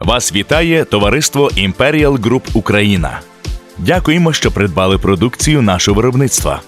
Вас вітає товариство Imperial Group Україна. Дякуємо, що придбали продукцію нашого виробництва.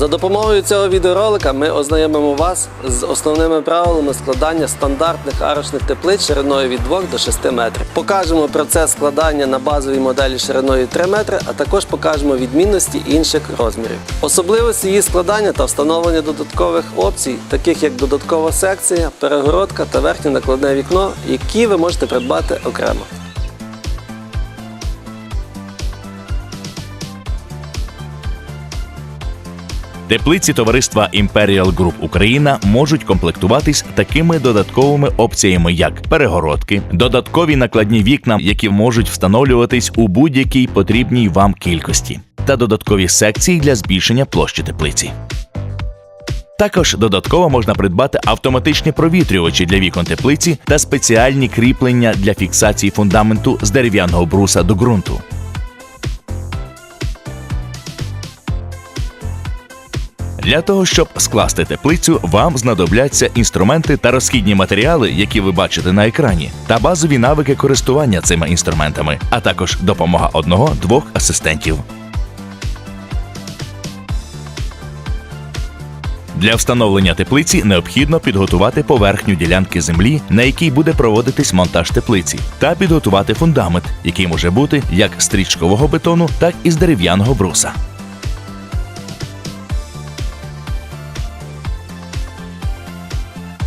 За допомогою цього відеоролика ми ознайомимо вас з основними правилами складання стандартних арочних теплиць шириною від 2 до 6 метрів. Покажемо процес складання на базовій моделі шириною 3 метри, а також покажемо відмінності інших розмірів. Особливості її складання та встановлення додаткових опцій, таких як додаткова секція, перегородка та верхнє накладне вікно, які ви можете придбати окремо. Теплиці товариства Imperial Group Україна можуть комплектуватись такими додатковими опціями, як перегородки, додаткові накладні вікна, які можуть встановлюватись у будь-якій потрібній вам кількості, та додаткові секції для збільшення площі теплиці. Також додатково можна придбати автоматичні провітрювачі для вікон теплиці та спеціальні кріплення для фіксації фундаменту з дерев'яного бруса до ґрунту. Для того, щоб скласти теплицю, вам знадобляться інструменти та розхідні матеріали, які ви бачите на екрані, та базові навики користування цими інструментами, а також допомога одного-двох асистентів. Для встановлення теплиці необхідно підготувати поверхню ділянки землі, на якій буде проводитись монтаж теплиці, та підготувати фундамент, який може бути як з стрічкового бетону, так і з дерев'яного бруса.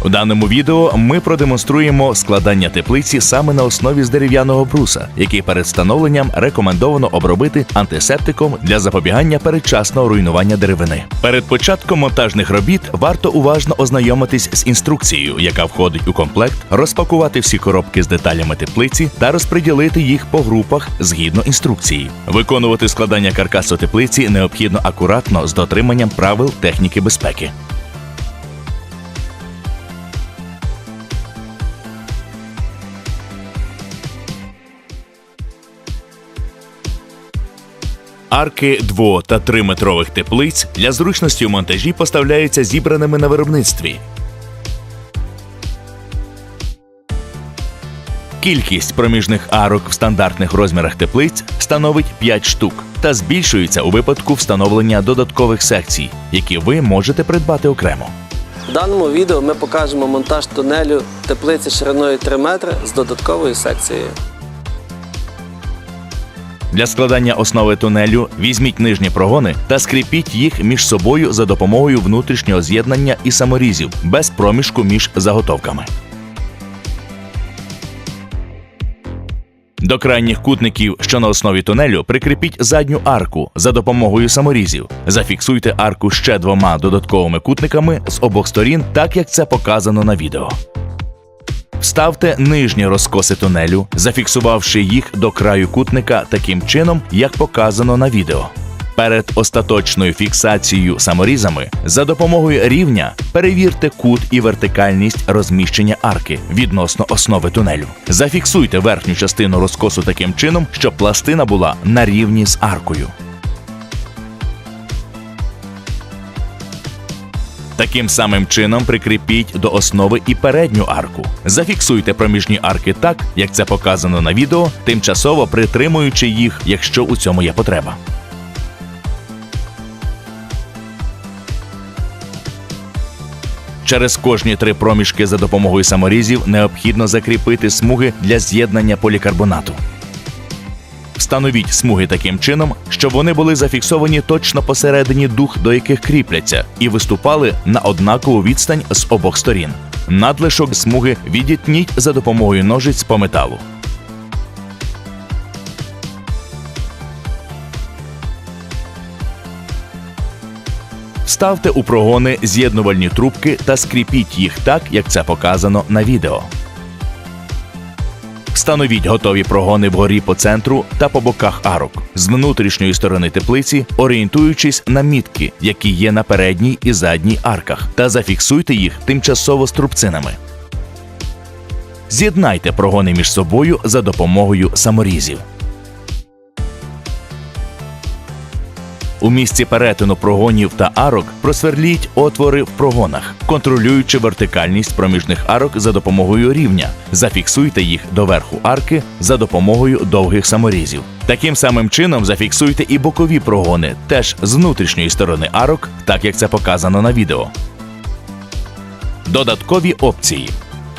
У даному відео ми продемонструємо складання теплиці саме на основі з дерев'яного бруса, який перед встановленням рекомендовано обробити антисептиком для запобігання передчасного руйнування деревини. Перед початком монтажних робіт варто уважно ознайомитись з інструкцією, яка входить у комплект, розпакувати всі коробки з деталями теплиці та розподілити їх по групах згідно інструкції. Виконувати складання каркасу теплиці необхідно акуратно з дотриманням правил техніки безпеки. Арки 2 та 3 метрових теплиць для зручності у монтажі поставляються зібраними на виробництві. Кількість проміжних арок в стандартних розмірах теплиць становить 5 штук та збільшується у випадку встановлення додаткових секцій, які ви можете придбати окремо. В даному відео ми покажемо монтаж тунелю теплиці шириною 3 метри з додатковою секцією. Для складання основи тунелю візьміть нижні прогони та скріпіть їх між собою за допомогою внутрішнього з'єднання і саморізів без проміжку між заготовками. До крайніх кутників, що на основі тунелю, прикріпіть задню арку за допомогою саморізів. Зафіксуйте арку ще двома додатковими кутниками з обох сторін, так як це показано на відео. Вставте нижні розкоси тунелю, зафіксувавши їх до краю кутника таким чином, як показано на відео. Перед остаточною фіксацією саморізами за допомогою рівня перевірте кут і вертикальність розміщення арки відносно основи тунелю. Зафіксуйте верхню частину розкосу таким чином, щоб пластина була на рівні з аркою. Таким самим чином прикріпіть до основи і передню арку. Зафіксуйте проміжні арки так, як це показано на відео, тимчасово притримуючи їх, якщо у цьому є потреба. Через кожні три проміжки за допомогою саморізів необхідно закріпити смуги для з'єднання полікарбонату. Встановіть смуги таким чином, щоб вони були зафіксовані точно посередині дух, до яких кріпляться, і виступали на однакову відстань з обох сторін. Надлишок смуги відітніть за допомогою ножиць по металу. Ставте у прогони з'єднувальні трубки та скріпіть їх так, як це показано на відео. Встановіть готові прогони вгорі по центру та по боках арок з внутрішньої сторони теплиці, орієнтуючись на мітки, які є на передній і задній арках, та зафіксуйте їх тимчасово струбцинами. З'єднайте прогони між собою за допомогою саморізів. У місці перетину прогонів та арок просверліть отвори в прогонах, контролюючи вертикальність проміжних арок за допомогою рівня. Зафіксуйте їх до верху арки за допомогою довгих саморізів. Таким самим чином зафіксуйте і бокові прогони, теж з внутрішньої сторони арок, так як це показано на відео. Додаткові опції: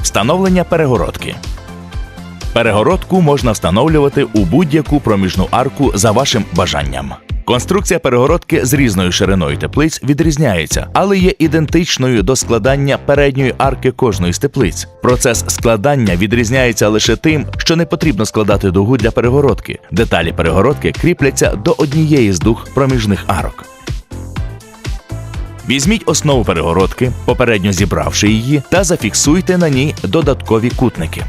встановлення перегородки. Перегородку можна встановлювати у будь-яку проміжну арку за вашим бажанням. Конструкція перегородки з різною шириною теплиць відрізняється, але є ідентичною до складання передньої арки кожної з теплиць. Процес складання відрізняється лише тим, що не потрібно складати дугу для перегородки. Деталі перегородки кріпляться до однієї з дуг проміжних арок. Візьміть основу перегородки, попередньо зібравши її, та зафіксуйте на ній додаткові кутники.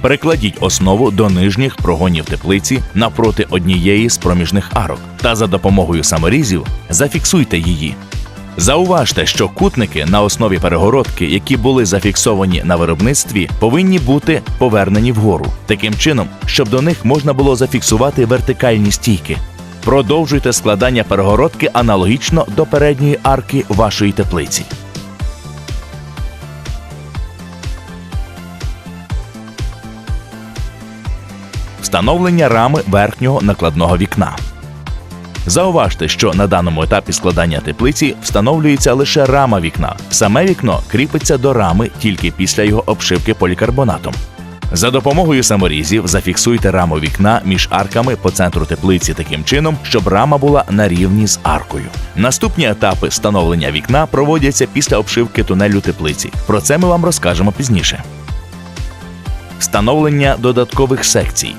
Перекладіть основу до нижніх прогонів теплиці напроти однієї з проміжних арок та за допомогою саморізів зафіксуйте її. Зауважте, що кутники на основі перегородки, які були зафіксовані на виробництві, повинні бути повернені вгору, таким чином, щоб до них можна було зафіксувати вертикальні стійки. Продовжуйте складання перегородки аналогічно до передньої арки вашої теплиці. Встановлення рами верхнього накладного вікна. Зауважте, що на даному етапі складання теплиці встановлюється лише рама вікна. Саме вікно кріпиться до рами тільки після його обшивки полікарбонатом. За допомогою саморізів зафіксуйте раму вікна між арками по центру теплиці таким чином, щоб рама була на рівні з аркою. Наступні етапи встановлення вікна проводяться після обшивки тунелю теплиці. Про це ми вам розкажемо пізніше. Встановлення додаткових секцій.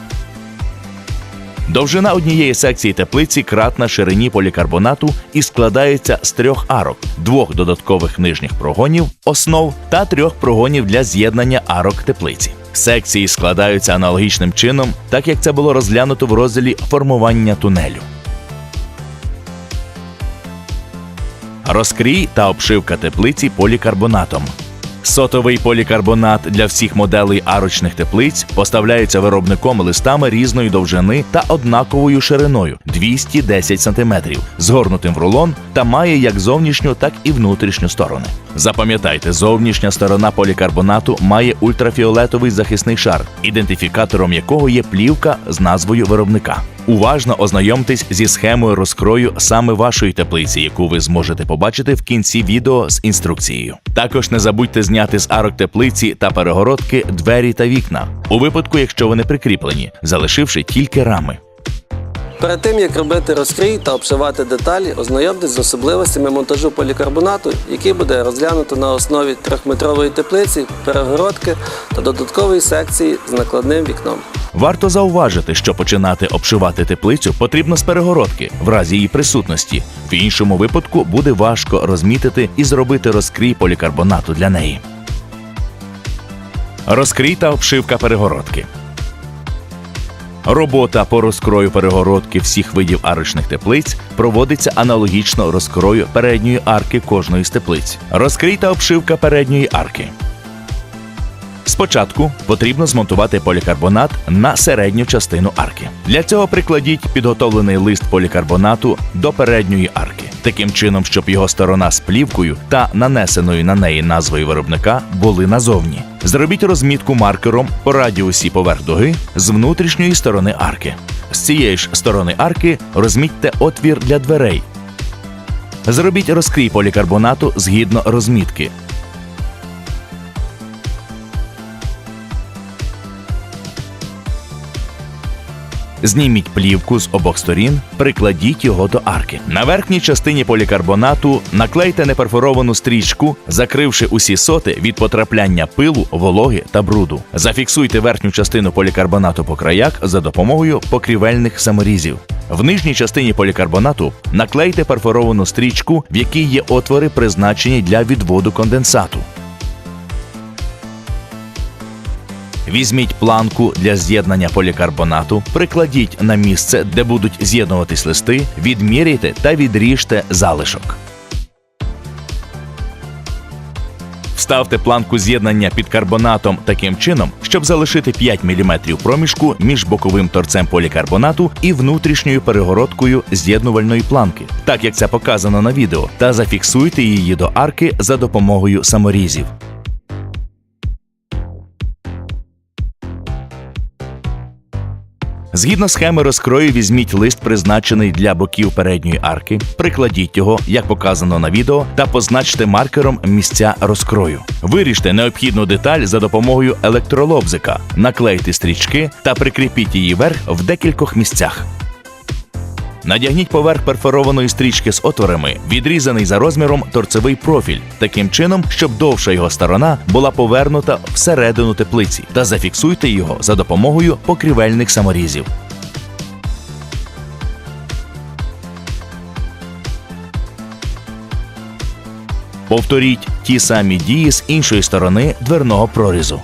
Довжина однієї секції теплиці кратна ширині полікарбонату і складається з трьох арок, двох додаткових нижніх прогонів, основ та трьох прогонів для з'єднання арок теплиці. Секції складаються аналогічним чином, так як це було розглянуто в розділі формування тунелю. Розкрій та обшивка теплиці полікарбонатом. Сотовий полікарбонат для всіх моделей арочних теплиць поставляється виробником листами різної довжини та однаковою шириною 210 см, згорнутим в рулон та має як зовнішню, так і внутрішню сторони. Запам'ятайте, зовнішня сторона полікарбонату має ультрафіолетовий захисний шар, ідентифікатором якого є плівка з назвою виробника. Уважно ознайомтесь зі схемою розкрою саме вашої теплиці, яку ви зможете побачити в кінці відео з інструкцією. Також не забудьте зняти з арок теплиці та перегородки двері та вікна, у випадку, якщо вони прикріплені, залишивши тільки рами. Перед тим як робити розкрій та обшивати деталі, ознайомтесь з особливостями монтажу полікарбонату, який буде розглянуто на основі трьохметрової теплиці, перегородки та додаткової секції з накладним вікном. Варто зауважити, що починати обшивати теплицю потрібно з перегородки в разі її присутності. В іншому випадку буде важко розмітити і зробити розкрій полікарбонату для неї. Розкрій та обшивка перегородки. Робота по розкрою перегородки всіх видів арочних теплиць проводиться аналогічно розкрою передньої арки кожної з теплиць. Розкрита обшивка передньої арки. Спочатку потрібно змонтувати полікарбонат на середню частину арки. Для цього прикладіть підготовлений лист полікарбонату до передньої арки, таким чином, щоб його сторона з плівкою та нанесеною на неї назвою виробника були назовні. Зробіть розмітку маркером по радіусі поверх дуги з внутрішньої сторони арки. З цієї ж сторони арки розмітьте отвір для дверей. Зробіть розкрій полікарбонату згідно розмітки. Зніміть плівку з обох сторін, прикладіть його до арки. На верхній частині полікарбонату наклейте неперфоровану стрічку, закривши усі соти від потрапляння пилу, вологи та бруду. Зафіксуйте верхню частину полікарбонату по краях за допомогою покрівельних саморізів. В нижній частині полікарбонату наклейте перфоровану стрічку, в якій є отвори, призначені для відводу конденсату. Візьміть планку для з'єднання полікарбонату, прикладіть на місце, де будуть з'єднуватись листи, відміряйте та відріжте залишок. Вставте планку з'єднання під карбонатом таким чином, щоб залишити 5 мм проміжку між боковим торцем полікарбонату і внутрішньою перегородкою з'єднувальної планки, так як це показано на відео, та зафіксуйте її до арки за допомогою саморізів. Згідно схеми розкрою, візьміть лист, призначений для боків передньої арки, прикладіть його, як показано на відео, та позначте маркером місця розкрою. Виріжте необхідну деталь за допомогою електролобзика, наклейте стрічки та прикріпіть її верх в декількох місцях. Надягніть поверх перфорованої стрічки з отворами, відрізаний за розміром торцевий профіль, таким чином, щоб довша його сторона була повернута всередину теплиці, та зафіксуйте його за допомогою покрівельних саморізів. Повторіть ті самі дії з іншої сторони дверного прорізу.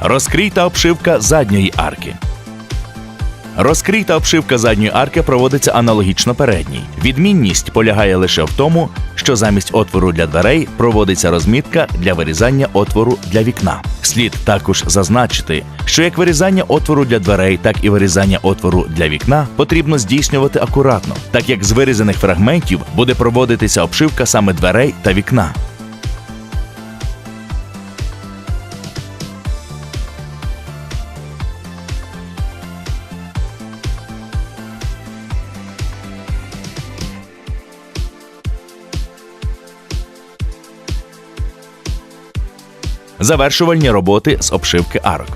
Розкрийта обшивка задньої арки. Розкрита обшивка задньої арки проводиться аналогічно передній. Відмінність полягає лише в тому, що замість отвору для дверей проводиться розмітка для вирізання отвору для вікна. Слід також зазначити, що як вирізання отвору для дверей, так і вирізання отвору для вікна потрібно здійснювати акуратно, так як з вирізаних фрагментів буде проводитися обшивка саме дверей та вікна. Завершувальні роботи з обшивки арок.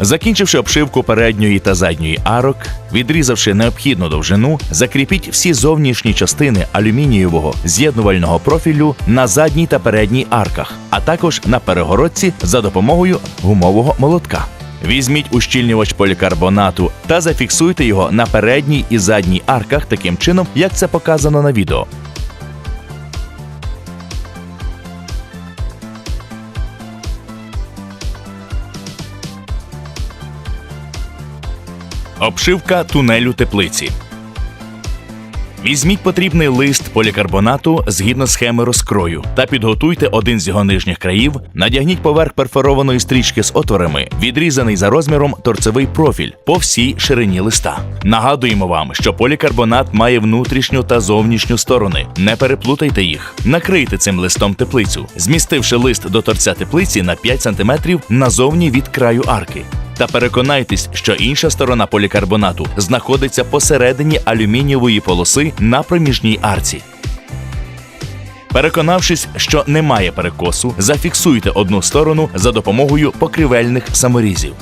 Закінчивши обшивку передньої та задньої арок, відрізавши необхідну довжину, закріпіть всі зовнішні частини алюмінієвого з'єднувального профілю на задній та передній арках, а також на перегородці за допомогою гумового молотка. Візьміть ущільнювач полікарбонату та зафіксуйте його на передній і задній арках таким чином, як це показано на відео. Обшивка тунелю теплиці. Візьміть потрібний лист полікарбонату згідно схеми розкрою та підготуйте один з його нижніх країв, надягніть поверх перфорованої стрічки з отворами, відрізаний за розміром торцевий профіль по всій ширині листа. Нагадуємо вам, що полікарбонат має внутрішню та зовнішню сторони. Не переплутайте їх. Накрийте цим листом теплицю, змістивши лист до торця теплиці на 5 см назовні від краю арки. Та переконайтесь, що інша сторона полікарбонату знаходиться посередині алюмінієвої полоси на проміжній арці. Переконавшись, що немає перекосу, зафіксуйте одну сторону за допомогою покривельних саморізів.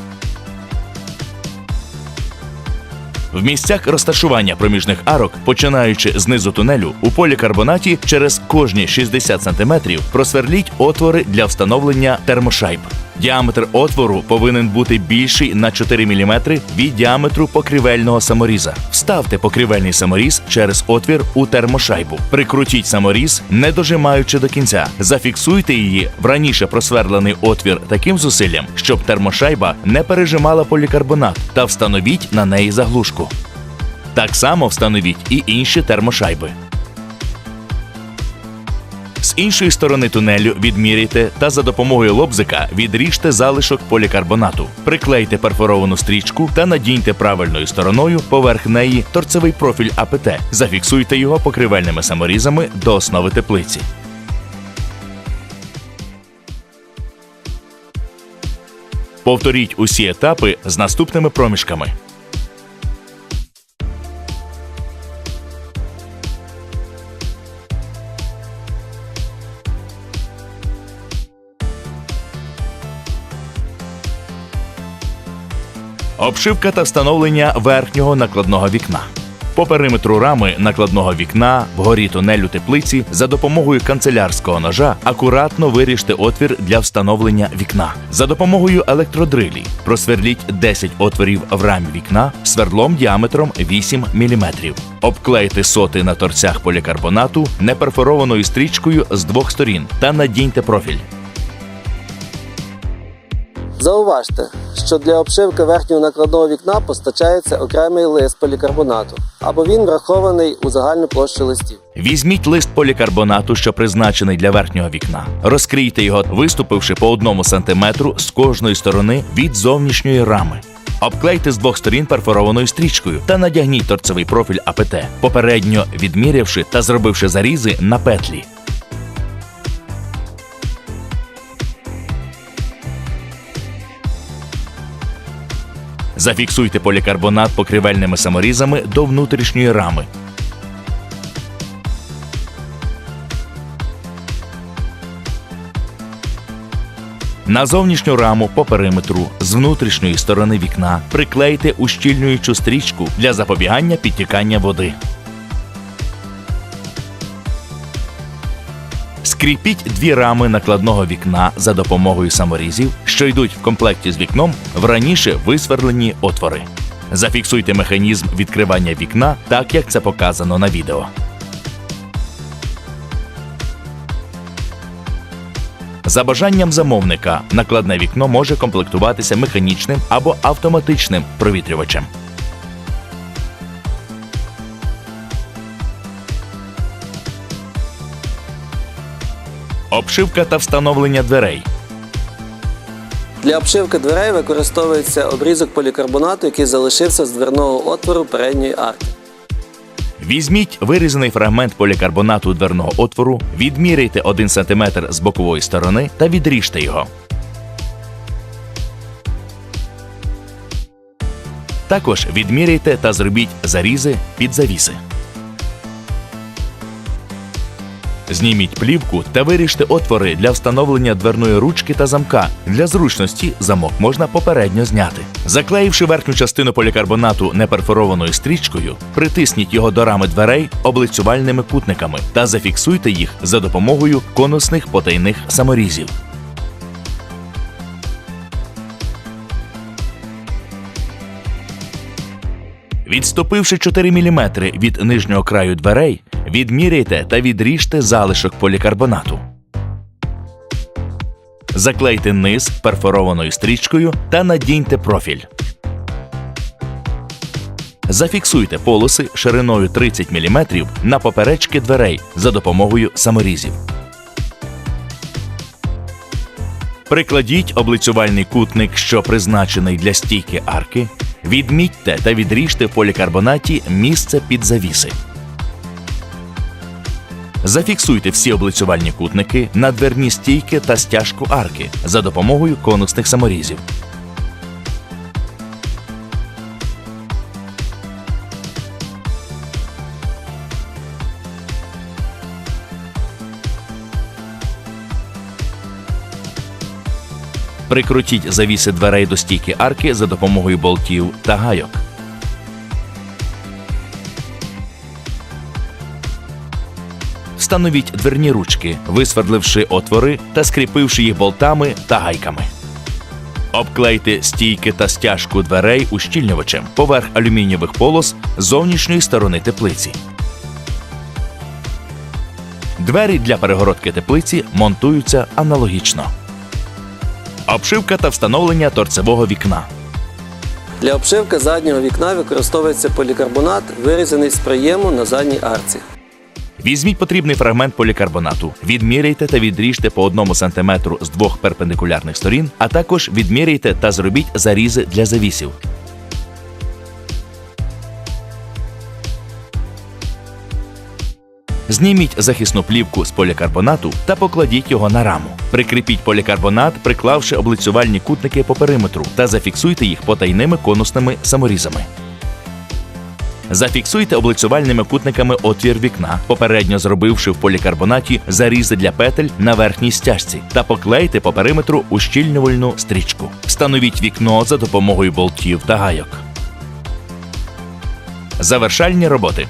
В місцях розташування проміжних арок, починаючи знизу тунелю, у полікарбонаті через кожні 60 см просверліть отвори для встановлення термошайб. Діаметр отвору повинен бути більший на 4 мм від діаметру покрівельного саморіза. Вставте покрівельний саморіз через отвір у термошайбу. Прикрутіть саморіз, не дожимаючи до кінця. Зафіксуйте її в раніше просверлений отвір таким зусиллям, щоб термошайба не пережимала полікарбонат, та встановіть на неї заглушку. Так само встановіть і інші термошайби. З іншої сторони тунелю відміряйте та за допомогою лобзика відріжте залишок полікарбонату. Приклейте перфоровану стрічку та надіньте правильною стороною поверх неї торцевий профіль АПТ. Зафіксуйте його покривельними саморізами до основи теплиці. Повторіть усі етапи з наступними проміжками. Обшивка та встановлення верхнього накладного вікна. По периметру рами накладного вікна вгорі тунелю теплиці за допомогою канцелярського ножа акуратно виріжте отвір для встановлення вікна. За допомогою електродрилі просверліть 10 отворів в рамі вікна свердлом діаметром 8 мм. Обклейте соти на торцях полікарбонату неперфорованою стрічкою з двох сторін та надіньте профіль. Зауважте, що для обшивки верхнього накладного вікна постачається окремий лист полікарбонату. або він врахований у загальну площу листів. Візьміть лист полікарбонату, що призначений для верхнього вікна. Розкрийте його, виступивши по одному сантиметру з кожної сторони від зовнішньої рами. Обклейте з двох сторін перфорованою стрічкою та надягніть торцевий профіль АПТ, попередньо відмірявши та зробивши зарізи на петлі. Зафіксуйте полікарбонат покривельними саморізами до внутрішньої рами. На зовнішню раму по периметру з внутрішньої сторони вікна приклейте ущільнюючу стрічку для запобігання підтікання води. Скріпіть дві рами накладного вікна за допомогою саморізів, що йдуть в комплекті з вікном в раніше висверлені отвори. Зафіксуйте механізм відкривання вікна так, як це показано на відео. За бажанням замовника, накладне вікно може комплектуватися механічним або автоматичним провітрювачем. Обшивка та встановлення дверей. Для обшивки дверей використовується обрізок полікарбонату, який залишився з дверного отвору передньої арки. Візьміть вирізаний фрагмент полікарбонату дверного отвору, відміряйте 1 см з бокової сторони та відріжте його. Також відміряйте та зробіть зарізи під завіси. Зніміть плівку та виріжте отвори для встановлення дверної ручки та замка. Для зручності замок можна попередньо зняти. Заклеївши верхню частину полікарбонату неперфорованою стрічкою, притисніть його до рами дверей облицювальними кутниками та зафіксуйте їх за допомогою конусних потайних саморізів. Відступивши 4 мм від нижнього краю дверей, відміряйте та відріжте залишок полікарбонату. Заклейте низ перфорованою стрічкою та надіньте профіль. Зафіксуйте полоси шириною 30 мм на поперечки дверей за допомогою саморізів. Прикладіть облицювальний кутник, що призначений для стійки арки. Відмітьте та відріжте в полікарбонаті місце під завіси. Зафіксуйте всі облицювальні кутники на дверні стійки та стяжку арки за допомогою конусних саморізів. Прикрутіть завіси дверей до стійки арки за допомогою болтів та гайок. Встановіть дверні ручки, висвердливши отвори та скріпивши їх болтами та гайками. Обклейте стійки та стяжку дверей ущільнювачем поверх алюмінієвих полос зовнішньої сторони теплиці. Двері для перегородки теплиці монтуються аналогічно. Обшивка та встановлення торцевого вікна. Для обшивки заднього вікна використовується полікарбонат, вирізаний з приєму на задній арці. Візьміть потрібний фрагмент полікарбонату, відміряйте та відріжте по 1 см з двох перпендикулярних сторін, а також відміряйте та зробіть зарізи для завісів. Зніміть захисну плівку з полікарбонату та покладіть його на раму. Прикріпіть полікарбонат, приклавши облицювальні кутники по периметру та зафіксуйте їх потайними конусними саморізами. Зафіксуйте облицювальними кутниками отвір вікна, попередньо зробивши в полікарбонаті зарізи для петель на верхній стяжці, та поклейте по периметру ущільнювальну стрічку. Встановіть вікно за допомогою болтів та гайок. Завершальні роботи.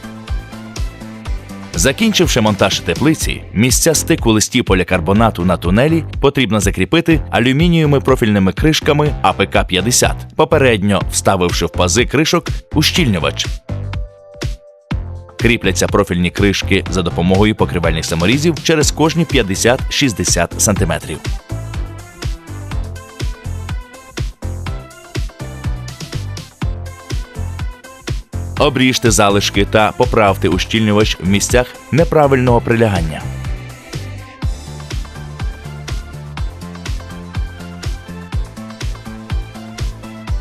Закінчивши монтаж теплиці, місця стику листів полікарбонату на тунелі потрібно закріпити алюмінієвими профільними кришками АПК-50, попередньо вставивши в пази кришок ущільнювач. Кріпляться профільні кришки за допомогою покривальних саморізів через кожні 50-60 см. Обріжте залишки та поправте ущільнювач в місцях неправильного прилягання.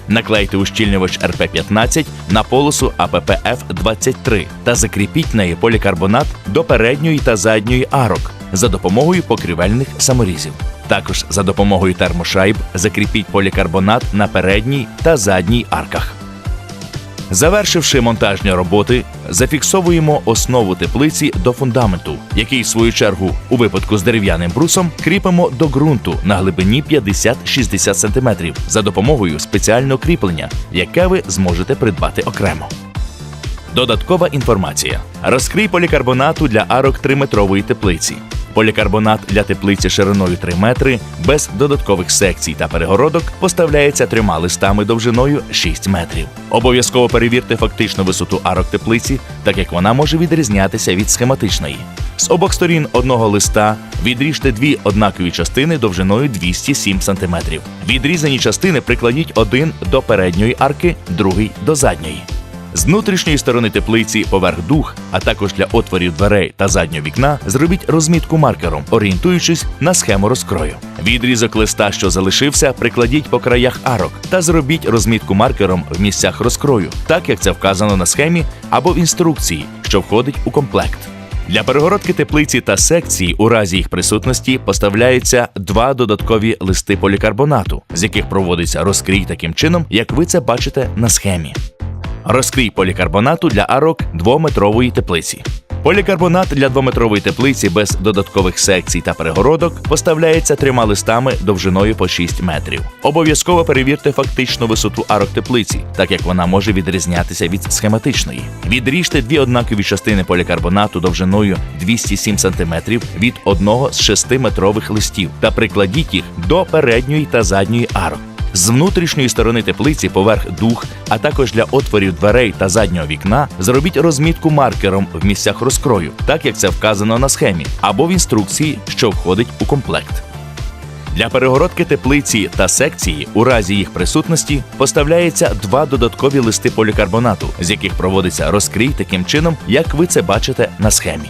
Наклейте ущільнювач РП-15 на полосу АППФ-23 та закріпіть неї полікарбонат до передньої та задньої арок за допомогою покрівельних саморізів. Також за допомогою термошайб закріпіть полікарбонат на передній та задній арках. Завершивши монтажні роботи, зафіксовуємо основу теплиці до фундаменту, який, в свою чергу, у випадку з дерев'яним брусом, кріпимо до ґрунту на глибині 50-60 см за допомогою спеціального кріплення, яке ви зможете придбати окремо. Додаткова інформація: розкрий полікарбонату для арок 3-метрової теплиці. Полікарбонат для теплиці шириною 3 метри без додаткових секцій та перегородок поставляється трьома листами довжиною 6 метрів. Обов'язково перевірте фактичну висоту арок теплиці, так як вона може відрізнятися від схематичної. З обох сторін одного листа відріжте дві однакові частини довжиною 207 см. Відрізані частини прикладіть один до передньої арки, другий до задньої. З внутрішньої сторони теплиці поверх дух, а також для отворів дверей та заднього вікна, зробіть розмітку маркером, орієнтуючись на схему розкрою. Відрізок листа, що залишився, прикладіть по краях арок та зробіть розмітку маркером в місцях розкрою, так як це вказано на схемі або в інструкції, що входить у комплект. Для перегородки теплиці та секції у разі їх присутності поставляються два додаткові листи полікарбонату, з яких проводиться розкрій таким чином, як ви це бачите на схемі. Розкрій полікарбонату для арок двометрової теплиці. Полікарбонат для двометрової теплиці без додаткових секцій та перегородок поставляється трьома листами довжиною по 6 метрів. Обов'язково перевірте фактичну висоту арок теплиці, так як вона може відрізнятися від схематичної. Відріжте дві однакові частини полікарбонату довжиною 207 см від одного з 6-метрових листів та прикладіть їх до передньої та задньої арок. З внутрішньої сторони теплиці поверх дух, а також для отворів дверей та заднього вікна зробіть розмітку маркером в місцях розкрою, так як це вказано на схемі, або в інструкції, що входить у комплект. Для перегородки теплиці та секції у разі їх присутності поставляється два додаткові листи полікарбонату, з яких проводиться розкрій таким чином, як ви це бачите на схемі.